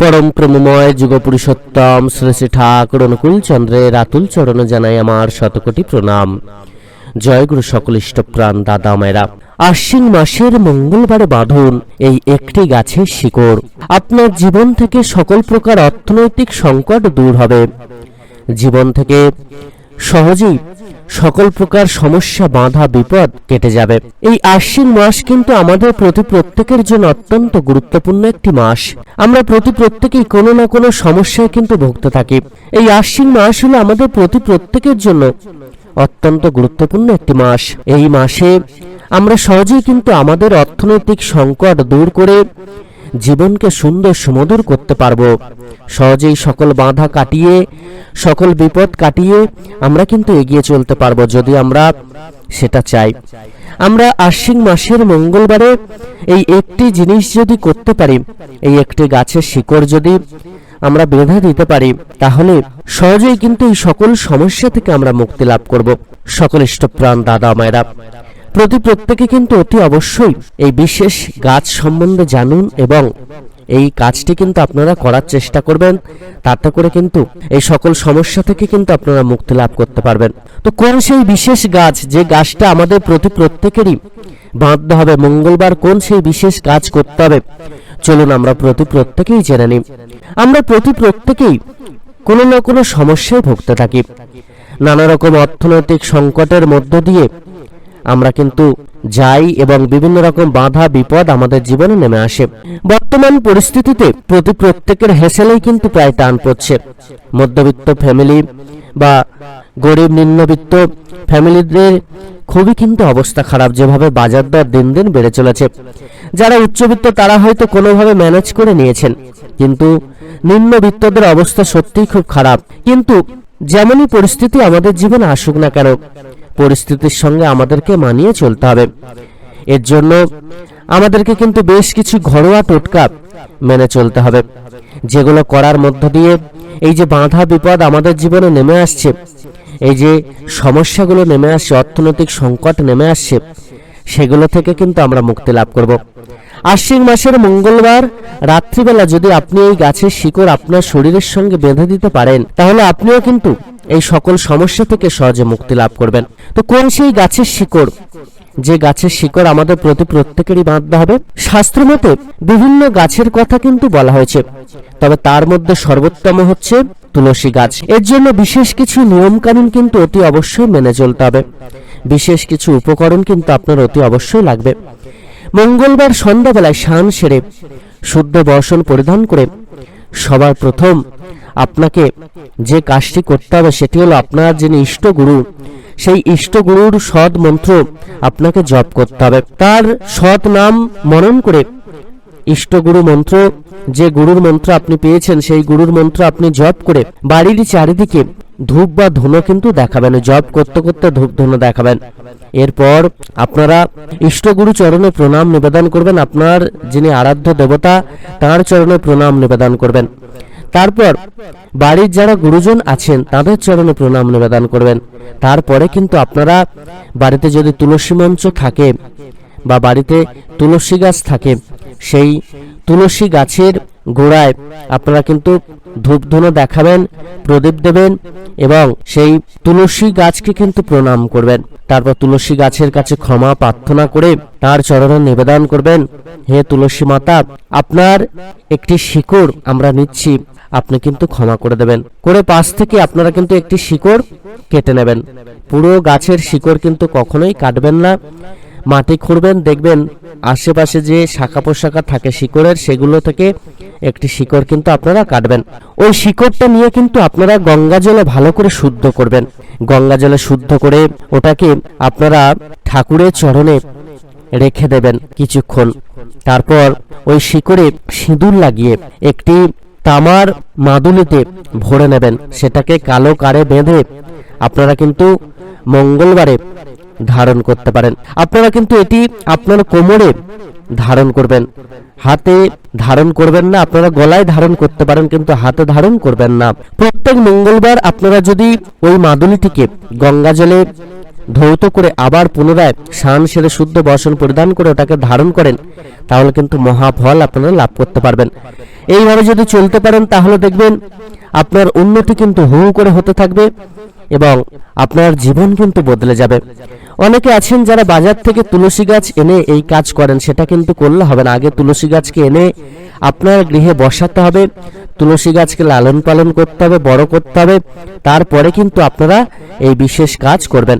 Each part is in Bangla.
পরম প্রেমময় যুগপুরুষোত্তম শ্রী শ্রী ঠাকুর অনুকূল চন্দ্রের আতুল চরণে জানাই আমার শতকোটি প্রণাম। জয় গুরু সকল ইষ্টপ্রাণ দাদা মায়েরা। আশ্বিন মাসের মঙ্গলবারে বাঁধুন, এই একটি গাছের শিকড়। আপনার জীবন থেকে সকল প্রকার অর্থনৈতিক সংকট দূর হবে। জীবন থেকে সহজেই সকল প্রকার সমস্যা, বাধা, বিপদ কেটে যাবে। এই আশ্বিন মাস কিন্তু আমাদের প্রতি প্রত্যেকের জন্য অত্যন্ত গুরুত্বপূর্ণ একটি মাস। আমরা প্রতি প্রত্যেকেই কোনো না কোনো সমস্যায় কিন্তু ভুগতে থাকি। এই আশ্বিন মাস হলো আমাদের প্রতি প্রত্যেকের জন্য অত্যন্ত গুরুত্বপূর্ণ একটি মাস। এই মাসে আমরা সহজেই কিন্তু আমাদের অর্থনৈতিক সংকট দূর করে জীবনকে সুন্দর সুমধুর করতে পারব। সহজেই সকল বাধা কাটিয়ে, সকল বিপদ কাটিয়ে আমরা কিন্তু এগিয়ে চলতে পারব যদি আমরা সেটা চাই। আমরা আশ্বিন মাসের মঙ্গলবারে এই একটি জিনিস যদি করতে পারি, এই একটি গাছের শিকড় যদি আমরা বেঁধে দিতে পারি, তাহলে সহজেই কিন্তু এই সকল সমস্যা থেকে আমরা মুক্তি লাভ করব। সকল ইষ্টপ্রাণ দাদা, মায়েরা প্রতি প্রত্যেকে কিন্তু অতি অবশ্যই এই বিশেষ গাছ সম্বন্ধে জানুন এবং এই কাজটি কিন্তু আপনারা করার চেষ্টা করবেন। তাতে করে কিন্তু এই সকল সমস্যা থেকে কিন্তু আপনারা মুক্তি লাভ করতে পারবেন। তো কোন সেই বিশেষ গাছ? যে গাছটা আমাদের প্রতি প্রত্যেকেরই বাঁধতে হবে। মঙ্গলবার কোন সেই বিশেষ কাজ করতে হবে? চলুন আমরা প্রতি প্রত্যেকেই জেনে নিই। আমরা প্রতি প্রত্যেকেই কোনো না কোনো সমস্যায় ভুগতে থাকি। নানা রকম অর্থনৈতিক সংকটের মধ্য দিয়ে আমরা কিন্তু যাই এবং বিভিন্ন রকম বাধা, বিপদ আমাদের জীবনে নেমে আসে। বর্তমান পরিস্থিতিতে প্রতি প্রত্যেকের হেসেলেই কিন্তু প্রায় টান পড়ছে। মধ্যবিত্ত ফ্যামিলি বা গরিব নিম্নবিত্ত ফ্যামিলিদের খুবই কিন্তু অবস্থা খারাপ, যেভাবে বাজার দর দিন দিন বেড়ে চলেছে। যারা উচ্চবিত্ত, তারা হয়তো কোনোভাবে ম্যানেজ করে নিয়েছেন, কিন্তু নিম্নবিত্তদের অবস্থা সত্যিই খুব খারাপ। কিন্তু যেমনই পরিস্থিতি আমাদের জীবনে আসুক না কেন পরিস্থিতির সঙ্গে আমাদেরকে মানিয়ে চলতে হবে। এর জন্য আমাদেরকে কিন্তু বেশ কিছু ঘরোয়া টোটকা মেনে চলতে হবে। যেগুলো করার মধ্য দিয়ে এই যে বাধা বিপদ আমাদের জীবনে নেমে আসছে, এই যে সমস্যাগুলো নেমে আসছে, অর্থনৈতিক সংকট নেমে আসছে, সেগুলো থেকে কিন্তু আমরা মুক্তি লাভ করব। আশ্বিন মাসের মঙ্গলবার রাত্রিবেলা যদি আপনি এই গাছের শিকড় আপনার শরীরের সঙ্গে বেঁধে দিতে পারেন, তাহলে আপনিও কিন্তু এই সকল সমস্যা থেকে সহজে মুক্তি লাভ করবেন। তো কোন সেই গাছের শিকড়? যে গাছের শিকড় আমাদের প্রতি প্রত্যেকেরই বাঁধতে হবে। শাস্ত্র মতে বিভিন্ন গাছের কথা কিন্তু বলা হয়েছে। তবে তার মধ্যে সর্বোত্তম হচ্ছে তুলসী গাছ। এর জন্য বিশেষ কিছু নিয়ম কানুন কিন্তু অতি অবশ্যই মেনে চলতে হবে। বিশেষ কিছু উপকরণ কিন্তু আপনার অতি অবশ্যই লাগবে। মঙ্গলবার সন্ধ্যাবেলায় স্নান সেরে, শুদ্ধ বর্ষণ পরিধান করে সবার প্রথম আপনাকে যে কাজটি করতে হবে সেটি হলো আপনার যিনি ইষ্টগুরু, সেই ইষ্টগুরুর সৎ মন্ত্র আপনাকে জপ করতে হবে। তার সৎ নাম মনন করে ইষ্টগুরু মন্ত্র, যে গুরুর মন্ত্র আপনি পেয়েছেন, সেই গুরুর মন্ত্র আপনি জপ করে বাড়ির চারিদিকে ধূপ বা ধুনো কিন্তু দেখাবেন, জপ করতে করতে ধূপ ধুনো দেখাবেন। এরপর আপনারা ইষ্টগুরু চরণে প্রণাম নিবেদন করবেন, আপনার যিনি আরাধ্য দেবতা, তার চরণে প্রণাম নিবেদন করবেন। তারপর বাড়ির যারা গুরুজন আছেন, তাদের চরণে প্রণাম নিবেদন করবেন। তারপরে কিন্তু আপনারা বাড়িতে যদি তুলসী মঞ্চ থাকে বা বাড়িতে তুলসী গাছ থাকে, সেই তুলসী গাছের গোড়ায় আপনারা কিন্তু ধূপধুনো দেখাবেন, প্রদীপ দেবেন এবং সেই তুলসী গাছকে কিন্তু প্রণাম করবেন। তারপর তুলসী গাছের কাছে ক্ষমা প্রার্থনা করে তার চরণে নিবেদন করবেন, হে তুলসী মাতা, আপনার একটি শিকড় আমরা নিচ্ছি, আপনি কিন্তু ক্ষমা করে দেবেন। করে পাশ থেকে আপনারা কিন্তু একটি শিকড় কেটে নেবেন। পুরো গাছের শিকড় কিন্তু কখনোই কাটবেন না। মাটি খুঁড়বেন, দেখবেন আশেপাশে যে শাখা পোশাখা থাকে শিকড়ের, সেগুলো থেকে একটি শিকড় কিন্তু আপনারা কাটবেন। ওই শিকড়টা নিয়ে কিন্তু আপনারা গঙ্গা জলে ভালো করে শুদ্ধ করবেন। গঙ্গা জলে শুদ্ধ করে ওটাকে আপনারা ঠাকুরের চরণে রেখে দেবেন কিছুক্ষণ। তারপর ওই শিকড়ে সিঁদুর লাগিয়ে একটি তামার মাদুলিতে ভরে নেবেন। সেটাকে কালো কারে বেঁধে আপনারা কিন্তু মঙ্গলবারে ধারণ করতে পারেন। আপনারা কিন্তু এটি আপনার কোমরে ধারণ করবেন। হাতে ধারণ করবেন না, আপনারা গলায় ধারণ করতে পারেন, কিন্তু হাতে ধারণ করবেন না। প্রত্যেক মঙ্গলবার আপনারা যদি ওই মাদুলিটিকে গঙ্গা জলে ধৌত করে আবার পুনরায় স্নান সেরে শুদ্ধ বসন পরিধান করে ওটাকে ধারণ করেন, তাহলে কিন্তু মহাফল আপনারা লাভ করতে পারবেন। এইভাবে যদি চলতে পারেন, তাহলে দেখবেন আপনার উন্নতি কিন্তু হু করে হতে থাকবে এবং আপনার জীবন কিন্তু বদলে যাবে। অনেকে আছেন যারা বাজার থেকে তুলসী গাছ এনে এই কাজ করেন, সেটা কিন্তু করলে হবে না। আগে তুলসী গাছকে এনে আপনার গৃহে বসাতে হবে, তুলসী গাছকে লালন পালন করতে হবে, বড় করতে হবে, তারপরে কিন্তু আপনারা এই বিশেষ কাজ করবেন।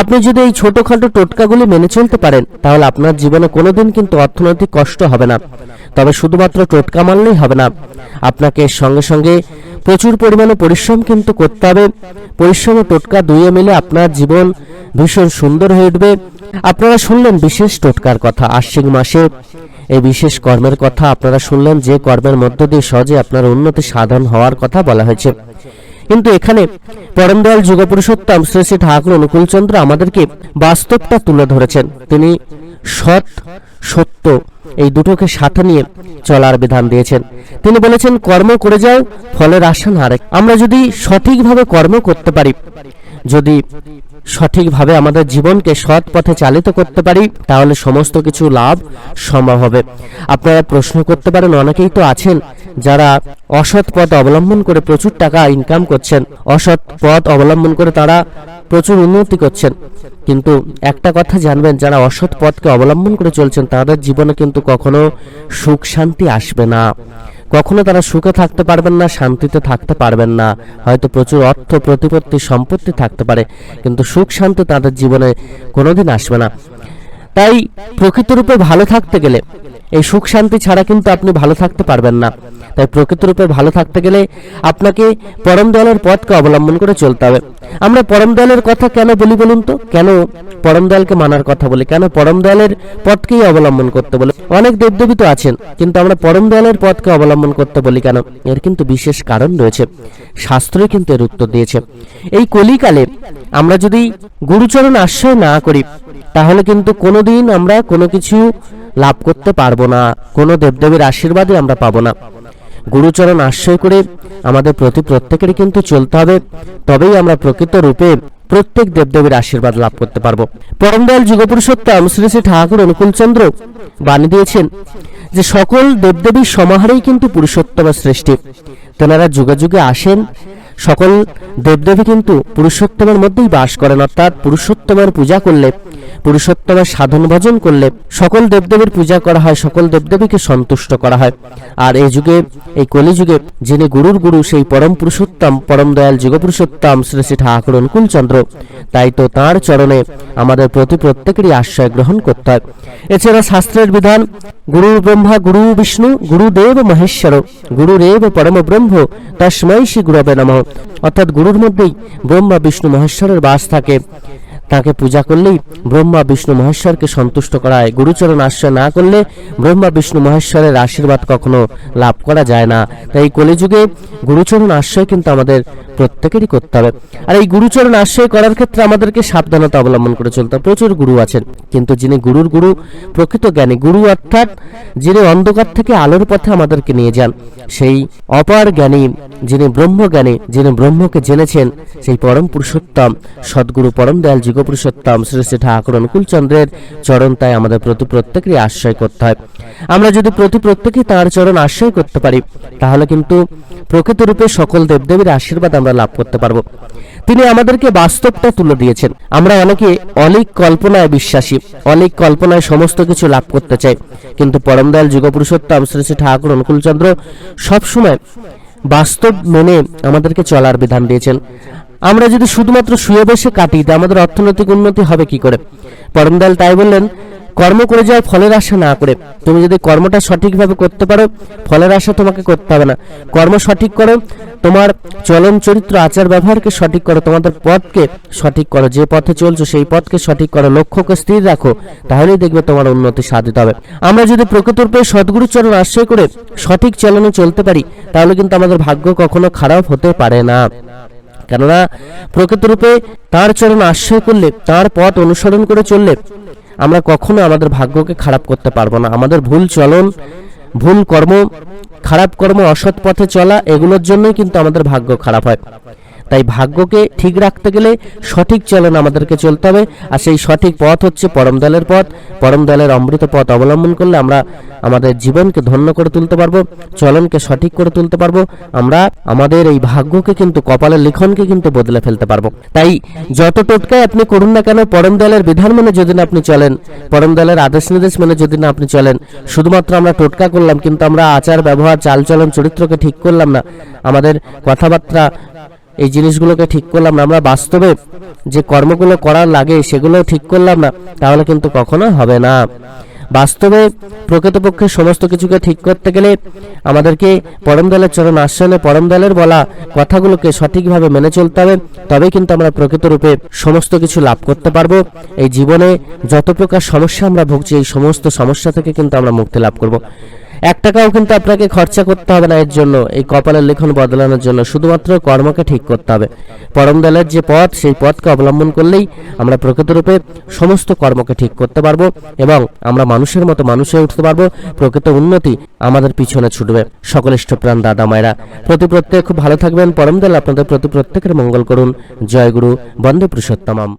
আপনি যদি এই ছোটখাটো টোটকাগুলি মেনে চলতে পারেন, তাহলে আপনার জীবনে কোনোদিন কিন্তু অর্থনৈতিক কষ্ট হবে না। তবে শুধুমাত্র টোটকা মানলেই হবে না, আপনাকে সঙ্গে সঙ্গে প্রচুর পরিমাণে পরিশ্রম কিন্তু করতে হবে। পরিশ্রম ও টোটকা দুইয়ে মিলে আপনার জীবন ভীষণ সুন্দর হয়ে উঠবে। আপনারা শুনলেন বিশেষ টোটকার কথা আশ্বিন মাসে। এই বিশেষ কর্মের কথা আপনারা শুনলেন, যে কর্মের মধ্য দিয়ে সহজে আপনার উন্নতি সাধন হওয়ার কথা বলা হয়েছে। কিন্তু এখানে পরমদয়াল যুগপুরুষোত্তম শ্রী শ্রী ঠাকুর অনুকূলচন্দ্র আমাদেরকে বাস্তবটা তুলে ধরেছেন। তিনি সৎ সত্য। এই দুটোকে সাথে নিয়ে চলার বিধান দিয়েছেন। তিনি বলেছেন, কর্ম করে যাও, ফলের আশা না আমরা যদি সঠিকভাবে কর্ম করতে পারি, যদি সঠিকভাবে আমাদের জীবনকে সৎ পথে চালিত করতে পারি, তাহলে সমস্ত কিছু লাভ সম্ভব হবে। আপনারা প্রশ্ন করতে পারেন, অনেকেই তো আছেন যারা অসৎ পথ অবলম্বন করে প্রচুর টাকা ইনকাম করছেন। অসৎ পথ অবলম্বন করে তারা প্রচুর উন্নতি করছেন। কিন্তু একটা কথা জানবেন, যারা অসৎ পথকে অবলম্বন করে চলছেন, তাদের জীবনে কিন্তু কখনো সুখ শান্তি আসবে না। কখনো তারা সুখে থাকতে পারবেন না, শান্তিতে থাকতে পারবেন না। হয়তো প্রচুর অর্থ, প্রতিপত্তি, সম্পত্তি থাকতে পারে, কিন্তু সুখ, শান্তি তাদের জীবনে কোনোদিন আসবে না। তাই প্রকৃতরূপে ভালো থাকতে গেলে এই সুখ, শান্তি ছাড়া কিন্তু আপনি ভালো থাকতে পারবেন না। তাই প্রকৃতরূপে ভালো থাকতে গেলে আপনাকে পরম দয়ালের পথকে অবলম্বন করে চলতে হবে। আমরা পরম দয়ালের কথা কেন বলি বলুন তো? কেন পরম দয়ালকে মানার কথা বলি? কেন পরম দয়ালের পথকেই অবলম্বন করতে বলি? অনেক দেবদেবী তো আছেন, কিন্তু আমরা পরম দয়ালের পথকে অবলম্বন করতে বলি কেন? এর কিন্তু বিশেষ কারণ রয়েছে। শাস্ত্রই কিন্তু এর উত্তর দিয়েছে। এই কলিকালে আমরা যদি গুরুচরণ আশ্রয় না করি, তাহলে কিন্তু কোনোদিন আমরা কোনো কিছু লাভ করতে পারব না। কোনো দেবদেবীর আশীর্বাদই আমরা পাবো না। গুরুচরণ আশ্রয় করে আমাদের প্রতি প্রত্যেকেরই কিন্তু চলতে হবে। তবেই আমরা প্রকৃত রূপে প্রত্যেক দেবদেবীর আশীর্বাদ লাভ করতে পারব। পরমদয়াল যুগপুরুষোত্তম শ্রী শ্রী ঠাকুর অনুকূলচন্দ্র বাণী দিয়েছেন যে সকল দেবদেবীর সমাহারেই কিন্তু পুরুষোত্তমের সৃষ্টি তেনারা যুগে যুগে আসেন, সকল দেবদেবী কিন্তু পুরুষোত্তমের মধ্যেই বাস করেন। অর্থাৎ পুরুষোত্তমের পূজা করলে পুরুষোত্তমের সাধন ভজন করলে সকল দেবদেবীর পূজা করা হয়, সকল দেবদেবীকে সন্তুষ্ট করা হয়। আর এই যুগে, এই কলিযুগে যিনি গুরুর গুরু, সেই পরম পুরুষোত্তম, পরম দয়াল যুগ পুরুষোত্তম শ্রী শ্রী ঠাকুর অনুকূলচন্দ্র। তাই তো তাঁর চরণে আমাদের প্রতি প্রত্যেকেরই আশ্রয় গ্রহণ করতে হয়। এছাড়া শাস্ত্রের বিধান, গুরু ব্রহ্মা, গুরু বিষ্ণু গুরুদেব মহেশ্বর গুরুরেব পরম ব্রহ্ম, তস্মৈ শ্রী গুরবে নমঃ। অর্থাৎ গুরুর মধ্যেই ব্রহ্মা, বিষ্ণু, মহেশ্বরের বাস থাকে। তাকে পূজা করলেই ব্রহ্মা, বিষ্ণু, মহেশ্বরকে সন্তুষ্ট করা হয় গুরুচরণ আশ্রয় না করলে ব্রহ্মা, বিষ্ণু, মহেশ্বরের আশীর্বাদ কখনো লাভ করা যায় না। তাই কলিযুগে গুরুচরণ আশ্রয় কিন্তু আমাদের প্রত্যেকেরই করতে হবে। আর এই গুরুচরণ আশ্রয় করার ক্ষেত্রে আমাদেরকে সাবধানতা অবলম্বন করে চলতে হবে। প্রচুর গুরু আছেন। কিন্তু যিনি গুরুর গুরু, প্রকৃত জ্ঞানী, গুরু অর্থাৎ যিনি অন্ধকার থেকে আলোর পথে আমাদেরকে নিয়ে যান, সেই অপার জ্ঞানী, যিনি ব্রহ্মজ্ঞানী যিনি ব্রহ্মকে জেনেছেন, সেই পরম পুরুষোত্তম, সদ্গুরু পরম দয়াল যুগ পুরুষোত্তম শ্রী শ্রী ঠাকুর অনুকূলচন্দ্রের চরণ তাই আমাদের প্রতি প্রত্যেকেরই আশ্রয় করতে হয়। আমরা যদি প্রতি প্রত্যেকেই তাঁর চরণ আশ্রয় করতে পারি, তাহলে কিন্তু প্রকৃত রূপে সকল দেবদেবীর আশীর্বাদ আমরা লাভ করতে পারব। তিনি আমাদেরকে বাস্তবটা তুলে দিয়েছেন। আমরা অনেকে অনেক কল্পনায় বিশ্বাসী, অনেক কল্পনায় সমস্ত কিছু লাভ করতে চাই। কিন্তু পরম দয়াল যুগ পুরুষোত্তম শ্রী শ্রী ঠাকুর অনুকূলচন্দ্র সবসময় বাস্তব মেনে আমাদেরকে চলার বিধান দিয়েছেন। আমরা যদি শুধুমাত্র শুয়ে বসে কাটি তা আমাদের অর্থনৈতিক উন্নতি হবে কি করে? পরমদয়াল তাই বললেন কর্ম করে যাও, ফলের আশা না করে। তুমি যদি কর্মটা সঠিকভাবে করতে পারো, ফলের আশা তোমাকে করতে হবে না। কর্ম সঠিক করো, তোমার চলন চরিত্র, আচার ব্যবহারকে সঠিক করো, তোমাদের পথকে সঠিক করো। যে পথে চলছো, সেই পথকে সঠিক করো। লক্ষ্যকে স্থির রাখো, তাহলেই দেখবে তোমার উন্নতি সাধিত হবে। আমরা যদি প্রকৃতরূপে সদ্গুরু চরণ আশ্রয় করে সঠিক চলনে চলতে পারি, তাহলে কিন্তু আমাদের ভাগ্য কখনো খারাপ হতে পারে না। কেননা প্রকৃতরূপে তার চরণ আশ্রয় করলে, তার পথ অনুসরণ করে চললে আমরা কখনো আমাদের ভাগ্যকে খারাপ করতে পারব না। আমাদের ভুল চলন, ভুল কর্ম, খারাপ কর্ম, অসৎ পথে চলা, এগুলোর জন্যই কিন্তু আমাদের ভাগ্য খারাপ হয়। তাই ভাগ্যকে ঠিক রাখতে গেলে সঠিক চলন আমাদেরকে চলতে হবে। আর সেই সঠিক পথ হচ্ছে পরম দলের পথ। পরম দলের অমৃত পথ অবলম্বন করলে আমরা আমাদের জীবনকে ধন্য করে তুলতে পারব, চলনকে সঠিক করে তুলতে পারব। আমরা আমাদের এই ভাগ্যকে কিন্তু, কপালের লিখনকে কিন্তু বদলে ফেলতে পারব। তাই যত টোটকায় আপনি করুন না কেন, পরম দলের বিধান মেনে যদি না আপনি চলেন, পরম দলের আদেশ নির্দেশ মেনে যদি না আপনি চলেন, শুধুমাত্র আমরা টোটকা করলাম, কিন্তু আমরা আচার, ব্যবহার, চালচলন, চরিত্রকে ঠিক করলাম না। আমাদের কথাবার্তা এই জিনিসগুলোকে ঠিক করলাম না। আমরা বাস্তবে যে কর্মগুলো করার লাগে সেগুলো ঠিক করলাম না, তাহলে কিন্তু কখনো হবে না। বাস্তবে প্রকৃতপক্ষে সমস্ত কিছুকে ঠিক করতে গেলে আমাদেরকে পরম দলের চরণ আশ্রয়নে পরম দলের বলা কথাগুলোকে সঠিকভাবে মেনে চলতে হবে। তবেই কিন্তু আমরা প্রকৃত রূপে সমস্ত কিছু লাভ করতে পারব। এই জীবনে যত প্রকার সমস্যা আমরা ভুগছি, এই সমস্ত সমস্যা থেকে কিন্তু আমরা মুক্তি লাভ করব। এক টাকাও কিন্তু আপনাকে খরচা করতে হবে না এর জন্য। এই কপালের লেখন বদলানোর জন্য শুধুমাত্র কর্মকে ঠিক করতে হবে। পরম দলের যে পথ, সেই পথকে অবলম্বন করলেই আমরা প্রকৃতরূপে সমস্ত কর্মকে ঠিক করতে পারব এবং আমরা মানুষের মতো মানুষ হয়ে উঠতে পারব। প্রকৃত উন্নতি আমাদের পিছনে ছুটবে। সকল ইষ্টপ্রাণ দাদা মায়েরা, প্রতি প্রত্যেক খুব ভালো থাকবেন। পরম দল আপনাদের প্রতি প্রত্যেকের মঙ্গল করুন। জয় গুরু, বন্দে পুরুষোত্তমম।